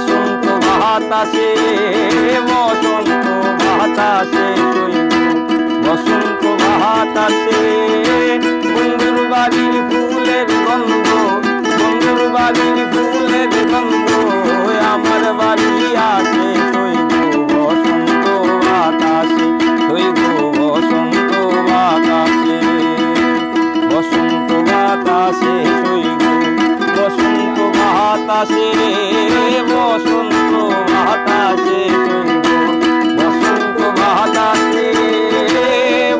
বাতাসে বসন্ত বাতাসে বসন্ত বাতাসে বন্ধুর বাড়ির ফুলের গন্ধ, বন্ধুর বাড়ির ফুলের গন্ধ, আমার বাড়ি আসে বসন্ত বাতাসে বসন্ত বাতাসে বসন্ত বাতাসে বসন্ত বাতাসে বসন্ত বাতাসে বসন্ত বাতাসে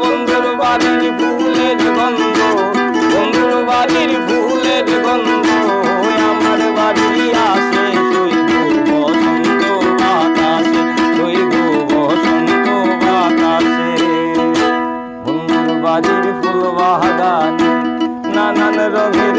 বন্ধুর বাড়ির ফুলের গন্ধ, বন্ধুর বাড়ির ফুলের গন্ধ আমার বাড়ি আসে বাড়ির ফুল বাগানে নানান রঙের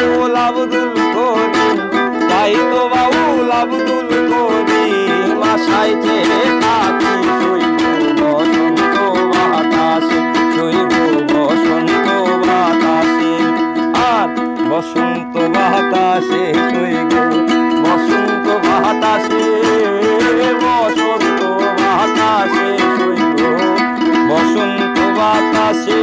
আব্দুল করিম আশায় ছেড়ে বসন্ত বাতাসে তুই বসন্ত বাতাসে। বসন্ত বাতাসে তুই বসন্ত বাতাসে বসন্ত বাতাসে তুই বাতাসে।